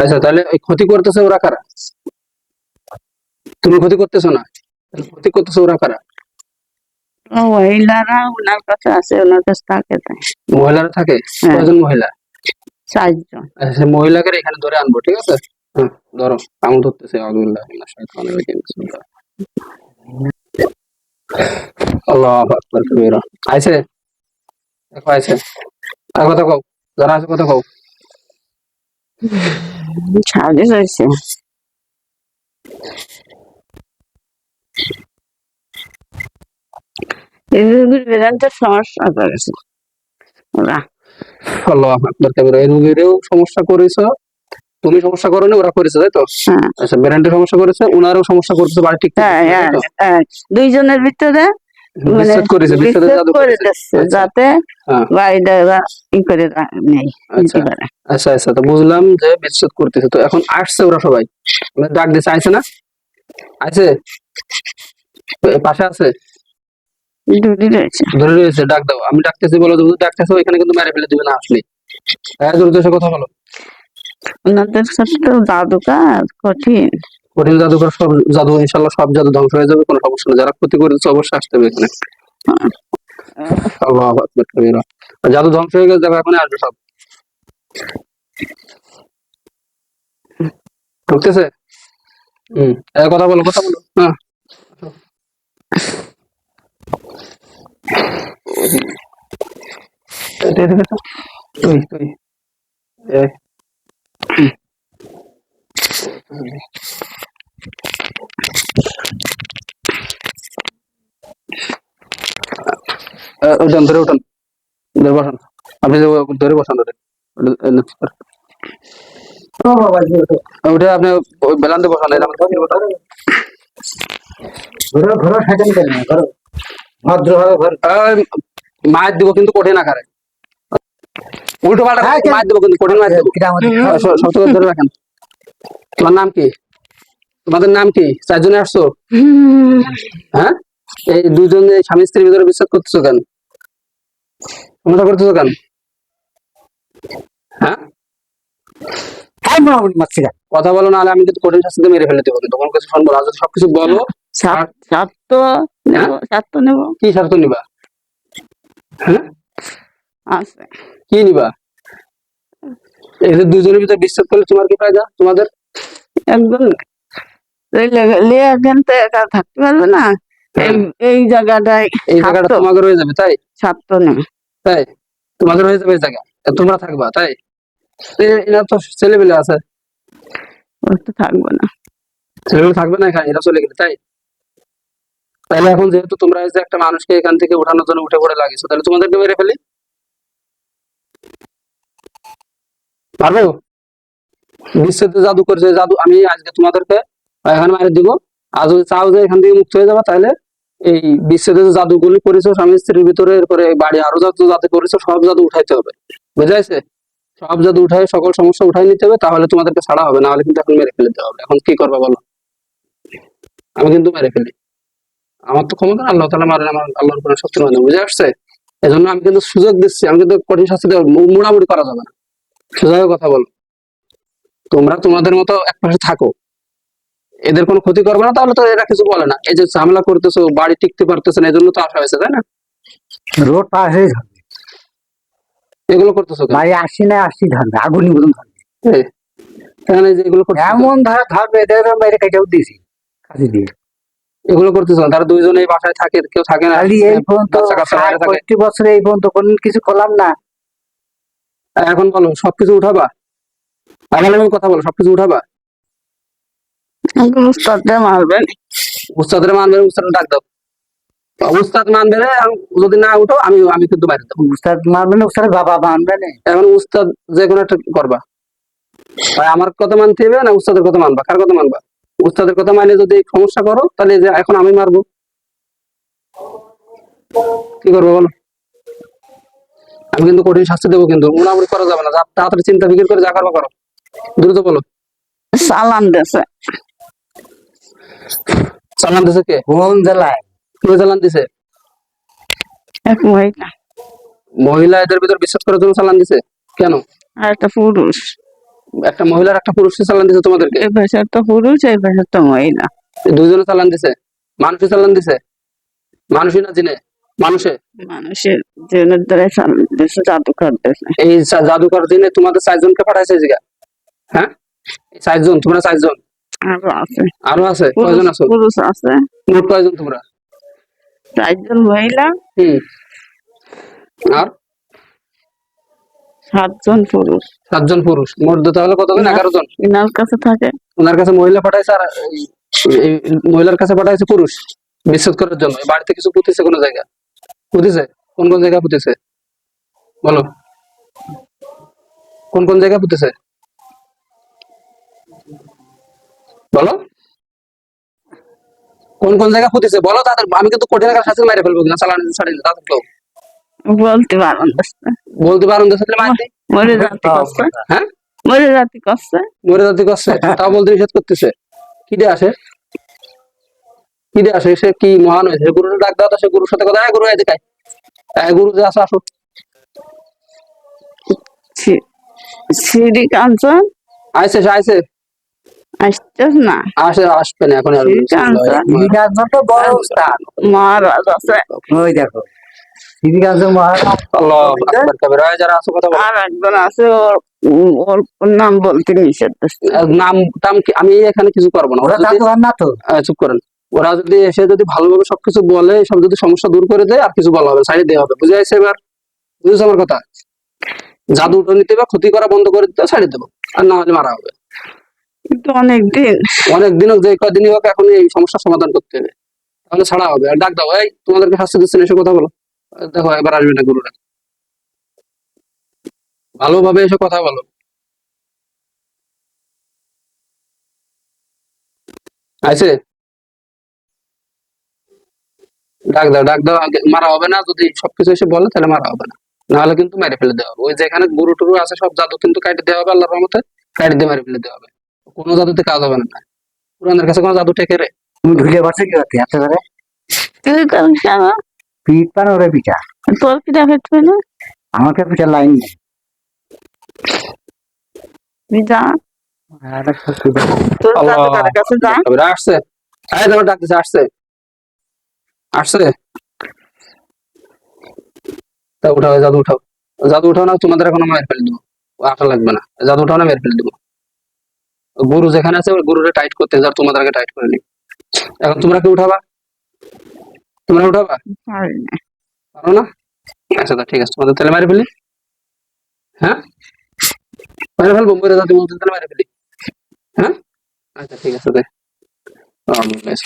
আচ্ছা তাহলে ক্ষতি করতেছে ওরা কারা? তুমি ক্ষতি করতেছো না? ক্ষতি করতেছে ওরা কারা? মহিলারা ওনার কাছে আছে ওনার কাছে থাকে মহিলারা থাকে? হ্যাঁ। কয়জন মহিলা? চারজন। আচ্ছা মহিলাকে এখানে ধরে আনব ঠিক আছে? হ্যাঁ ধরো আমি ধরতেছি আলহামদুলিল্লাহ শাইতানির রাজিম, বিসমিল্লাহ। আল্লাহু আকবার কবিরা। আইছে? দেখো আইছে। আর কথা কও যারা আছে কথা কও। রোগীর বেদান্তের সমস্যা করেছে ওরা। আল্লাহু আকবার কবিরা এই রোগীরও সমস্যা করেছ তুমি সমস্যা করো ওরা করেছে তাই তো? হ্যাঁ। আচ্ছা ব্র্যান্ডের সমস্যা করেছে ওনারও সমস্যা করতেছে বাড়ি ঠিক হ্যাঁ হ্যাঁ। দুইজনের ভিতরে বিচ্ছেদ করেছে বিচ্ছেদ করে দিচ্ছে আচ্ছা। যাতে হ্যাঁ। বাড়িটা ই করে নেই আচ্ছা। আচ্ছা আচ্ছা তো বুঝলাম যে বিচ্ছেদ করতেছে। তো এখন আসছে ওরা সবাই। ডাক দিছে আইছে না? আইছে? পাশে আছে? ধরে রয়েছে। ডাক দাও। আমি ডাকতেছি বলো যদি ডাকতেছো এখানে কিন্তু মেরে ফেলে দিবে না আসলে। হ্যাঁ কথা বলো। ওনাদের সাথে তো জাদু কাজ কঠিন। কঠিন জাদুকর সব জাদু ইনশাল্লাহ সব জাদু ধ্বংস হয়ে যাবে কোনো সমস্যা নেই। যারা ক্ষতি করেছে অবশ্যই আসতে হবে এখানে। আল্লাহ আর জাদু ধ্বংস হয়ে গেছে দেখো এখন আসবে সব। ঢুকতেছে? হম কথা বলো কথা বলো। হ্যাঁ। তুই তুই। আহ, উঠান ধরে উঠান ধরে বসান আপনি যে ধরে বসান ধরে ওটা আপনি ওই বেলান্তে বসান এরকম ধরে বসান। ঘোরো ঘোরো সাইকেল কেন ঘোরো ভদ্রভাবে ঘোরো আহ, মায়ের দিব কিন্তু কঠিন আকারে উল্টো পাল্টা হ্যাঁ, মায়ের দিব কিন্তু কঠিন মায়ের দেবো কিরা আমাদের আহ, স- শক্ত করে ধরে রাখেন তোমার নাম কি? তোমাদের নাম কি? চারজনে আসছো? হ্যাঁ? এই দুজন স্বামী স্ত্রীর ভিতরে বিশ্বাস করতেছো কেন? সমস্যা করতেছো কেন? হ্যাঁ? হ্যাঁ কথা বলো না আমি কিন্তু কঠিন শাস্তিতে মেরে ফেলে দেবো কোনো কিছু শুনব না আর যদি সবকিছু বলো সাত তো নেব সাত তো নেব। কি শর্ত নিবা? হ্যাঁ? কি নিবা? এই দুজনের ভিতরে বিশ্বাস করলে তোমার কি ফায়দা? তোমাদের? একদম। এখন একা থাকতে পারবে না? এই এই জায়গাটায় এই জায়গাটা তোমাদের হয়ে যাবে তাই? তাই? তোমাদের হয়ে যাবে জায়গা। তোমরা থাকবা তাই? এরা তো ছেলেবেলে আছে। তো থাকবে না। ছেলেবেলে থাকবে না এখানে এরা চলে গেলে তাই? তাহলে এখন যেহেতু তোমরা একটা মানুষকে এখান থেকে উঠানোর জন্য উঠে পড়ে লাগিয়েছো তাহলে তোমাদেরকে মেরে ফেলি? পারবে? বিশ্বতে জাদু করেছে জাদু আমি আজকে তোমাদেরকে এখানে মারি দিব। আর যদি চাও যে এখান থেকে মুক্ত হয়ে যাবে, তাহলে এই বিশ্বতে যে জাদুগুলি করেছ, স্বামী স্ত্রীর ভিতরে, এরপরে বাড়ি, আরও জাদু জাদু করেছ, সব জাদু উঠাইতে হবে। বুঝাইছে সব জাদু উঠাই সকল সমস্যা উঠাই নিতে হবে, তাহলে তোমাদেরকে ছাড়া হবে না হলে কিন্তু এখন মেরে ফেলতে হবে। এখন কি করবে বলো? আমি কিন্তু মেরে ফেলি। আমার তো ক্ষমতা আল্লাহ তালা মারেন, আমার আল্লাহর উপরে শক্তির মাধ্যমে বুঝে আসছে এজন্য আমি কিন্তু সুযোগ দিচ্ছি, আমি কিন্তু কঠিন শাস্তি মোড়ামুড়ি করা যাবে না। সোজা কথা বলো। তোমরা তোমাদের মতো এক পাশে থাকো। এদের কোনো ক্ষতি করবে না তাহলে তো এরা কিছু বলে না। এই যে ঝামেলা করতেছো বাড়ি টিকতে পারতেছে না এই জন্য তো আসা হয়েছে তাই না? রোড পার হয়ে ধরবে এগুলো করতেছো? বাড়ি আসি না আসি ধরবে আগুনি মতন ধরবে এখানে? এমন ধরে ধরবে এদের মেরে কেটেও দিয়েছি কাজে দিয়ে। এগুলো করতেছো কেন? তারা দুইজন এই বাসায় থাকে কেউ থাকে না। এই পর্যন্ত বছরে এই পর্যন্ত কোন কিছু করলাম না। এখন বলো সবকিছু উঠাবা? আগামী কথা বলো সবকিছু উঠাবা? উস্তাদে মারবেন। উস্তাদের মানবে উস্তাদ ডাক দাও। উস্তাদ মানবে যদি না উঠো আমি আমি কিন্তু বাইরে দেবো উস্তাদ মারবে না বাবা মানবে না এখন উস্তাদ যে কোনো একটা করবা। ভাই আমার কথা মানতে হবে না উস্তাদের কথা মানবা? কার কথা মানবা? উস্তাদের কথা মানে যদি সমস্যা করো তাহলে যে এখন আমি মারবো। কি করব বলো? আমি কিন্তু কঠিন শাস্তি দেবো কিন্তু। মোটামুটি করা যাবে না। তাড়াতাড়ি চিন্তা ফিকির করে যা করবা করো। দ্রুত বলো। সালাম দেশে চালান দিছে কে? কোন জেলায় কে চালান দিছে? এক মহিলা। মহিলা এদের ভিতর বিশ্বাস করার জন্য চালান দিছে? কেন? আর একটা পুরুষ। একটা মহিলার একটা পুরুষকে চালান দিছে তোমাদেরকে? এই পাশের তো পুরুষ এই পাশের তো মহিলা। এই দুইজনে চালান দিছে। মানুষই চালান দিছে। মানুষই না জিনে। মানুষে মানুষের জীবনের দ্বারা দেশে জাদু করতেছে এই জা- জাদুকর দিনে তোমাদের চারজনকে পাঠাইছে জায়গা? হ্যাঁ? এই চারজন তোমরা চারজন? আরও আছে। আরও আছে? কয়জন আছো? পুরুষ আছে। মোট কয়জন তোমরা? চারজন মহিলা। হুম। আর? সাতজন পুরুষ। সাতজন পুরুষ। মোট তাহলে কতজন? এগারো জন? ইনার কাছে থাকে। ওনার কাছে মহিলা পাঠাইছে আর এই- এই মহিলার কাছে পাঠাইছে পুরুষ। বিচ্ছেদ করার জন্য। বাড়িতে কিছু পুঁতিছে কোন জায়গা? পুঁতিছে কোন কোন জায়গা পুঁতিছে বলো। কোন কোন জায়গা পুঁতিছে বলো। কোন কোন জায়গা পুঁতিছে বলো তাদের আমি কিন্তু কঠিন টাকার শাস্তি মাইরে ফেলব কিনা চালান ছাড়ি না তাদের কেউ বলতে পারেন বলতে পারেন দেশে মারতে? মরে জাতি করছে হ্যাঁ? মরে জাতি করছে মরে যাতে করছে তাও বলতে নিষেধ করতেছে। কি দিয়ে আসে? দিয়ে আসে সে কি মহান হয়েছে? সে গুরুর ডাক দাও সে গুরুর সাথে কথা "এই গুরু এই দেখায় এই গুরু যে আসো আসো। আইসে আইসে। আসতেছ না? আসে আসবে না এখন আর ঠিক আছে। সিরিকান্ত তো বড় স্থান। মহারাজ আছে। ওই দেখো সিরিকান্ত মহারাজ। আল্লাহ আকবার কবির যারা আছো কথা আর একজন আছে ওর নাম বলতে নিষেধ। নাম টাম আমি এখানে কিছু করব না। ওরা না তো? চুপ করেন। ওরা যদি এসে যদি ভালোভাবে সবকিছু বলে সব যদি সমস্যা দূর করে দেয় আর কিছু বলা হবে সাইডে দেওয়া হবে। বুঝে আসছে এবার? বুঝেছ আমার কথা? জাদু উঠে নিতে বা ক্ষতি করা বন্ধ করে দিতে সাইডে দেবো। আর না হলে মারা হবে। কিন্তু অনেকদিন অনেক দিন। হোক যে কদিনই হোক এখন এই সমস্যার সমাধান করতে হবে। তাহলে ছাড়া হবে। আর ডাক দাও এই তোমাদেরকে শাস্তি দিচ্ছে না এসে কথা বলো। দেখো এবার আসবে না গুরুরা। ভালোভাবে এসে কথা বলো। আছে ডাক দাও ডাক দাও আগে মারা হবে না যদি সবকিছু এসে বলে তাহলে মারা হবে না। নাহলে কিন্তু মেরে ফেলে দেওয়া হবে। ওই যেখানে গুরু টুরু আছে সব জাদু কিন্তু কাটে দেওয়া হবে আল্লাহর রহমতে কাটে দিয়ে মেরে ফেলে দেওয়া হবে। কোনো জাদুতে কাজ হবে না। পুরানের কাছে কোনো জাদু টেকে রে। তুমি ঢুলে বসে কি করতে আছে করে তুই কেন পিঠ পান ওরে পিঠা? তোর কি দেখাচ্ছে না? আমাকে পিঠা লাইন নেই তুই যা। আর একটা সুবিধা। তোর কাছে যা। আসছে। এই তোমার ডাকতেছে আসছে। আসছে? তা উঠাও এই জাদু উঠাও। জাদু উঠাও না তোমাদের এখন মেরে ফেলে দিব। আটা লাগবে না। জাদু উঠাও না মেরে ফেলে দিব। গুরু যেখানে আছে ওই গুরুরে টাইট করতে যার তোমাদেরকে টাইট করে নি এখন তোমরা কি উঠাবা? তোমরা উঠাবা? পারি না। পারো না? আচ্ছা তা ঠিক আছে তোমাদের তাহলে মেরে ফেলি? হ্যাঁ? মেরে ফেলব মরে যাতে বলতে তাহলে মেরে ফেলি। হ্যাঁ? আচ্ছা ঠিক আছে দে। আল্লাহ হাফেজ।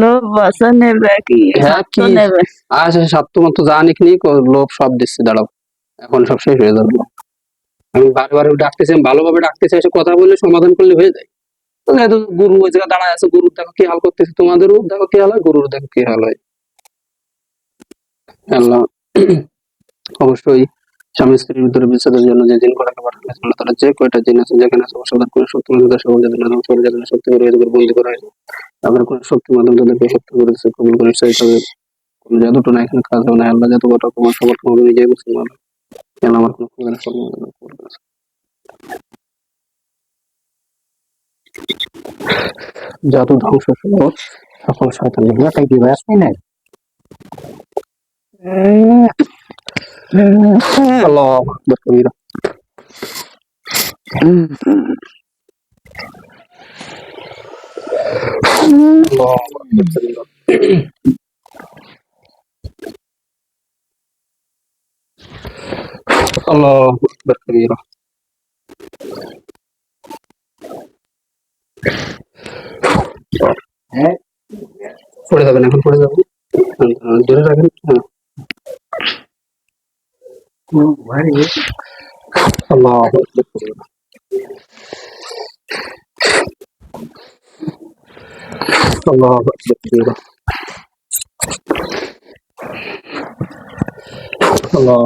লোভ বসা নেবে কি? হ্যাঁ, স্বার্থ নেবে। আচ্ছা সাত তোমার তো জানি কি লোভ সব দিচ্ছে দাঁড়াও। এখন সব শেষ হয়ে যাবে। আমি বারবার ডাকতেছি ভালোভাবে ডাকতেছি এসে কথা বললে সমাধান করলে হয়ে যায়। তো এত গুরু ওই জায়গায় দাঁড়ায় আছে গুরু দেখো কি হাল করতেছে তোমাদেরও দেখো কি হাল হয় গুরুর দেখো কি হাল হয়। আল্লাহ অবশ্যই। স্বামী স্ত্রীর ভিতরে বিচ্ছেদের জন্য যে জিন করাকে পাঠানো হয়েছে আল্লাহ তাআলা যে কয়টা জিন আছে, যেখানে আছে অসাধারণ কোনো শক্তি মাধ্যমে তাদের সকল যাদের নাম সরে যাদের শক্তি করে এদের বন্দি করা হয়েছে তারপরে কোনো শক্তি মাধ্যমে তাদেরকে শক্তি করেছে কবুল করে ইচ্ছাই তবে কোনো জাদুটো না এখানে কাজ হবে না, আল্লাহ যত কটা তোমার সবার ক্ষমতা নিজেই বুঝতে পারবে কেন আমার কোনো কবুল করেছে। জাদু ধ্বংস সকল শয়তান এগুলো কি আসবে না আকবার কবিরা আল্লাহ আকবার কবিরা আল্লাহ আকবার কবিরা হ্যাঁ। পড়ে যাবেন এখন পড়ে যাবেন। হ্যাঁ, ধরে রাখেন। হ্যাঁ খুব ভারী আল্লাহ আকবার কবিরা আল্লাহ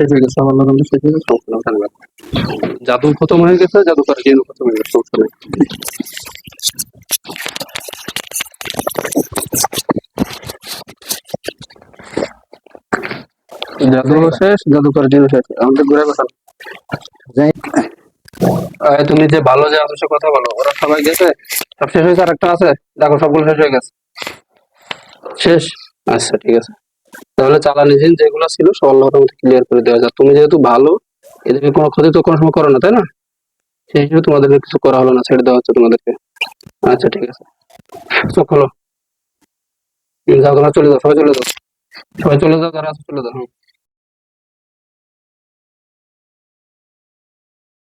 শেষ হয়ে গেছে, আমার লগন শেষ হয়ে গেছে সমস্যা উঠান জাদু খতম হয়ে গেছে, জাদু করে জিন খতম হয়ে গেছে, সমস্যা নেই। জাদু শেষ, জাদু করে জিন শেষ। আমাদের ঘুরে বসান তুমি যে ভালো যে আমার কথা বলো, ওরা সবাই গেছে, সব শেষ হয়েছে আর একটা আছে? দেখো, সবগুলো শেষ হয়ে গেছে। শেষ? আচ্ছা ঠিক আছে। তাহলে চালানি জিন যেগুলো ছিল সব আল্লাহর রহমতে ক্লিয়ার করে দেওয়া যায়। তুমি যেহেতু ভালো এদেরকে কোনো ক্ষতি তো কোনো সময় করো না, তাই না? সেই হিসেবে তোমাদেরকে কিছু করা হলো না, ছেড়ে দেওয়া হচ্ছে তোমাদেরকে। আচ্ছা ঠিক আছে। চোখ চলে যাও, সবাই চলে যাও। সবাই চলে যাও, যারা চলে যাও।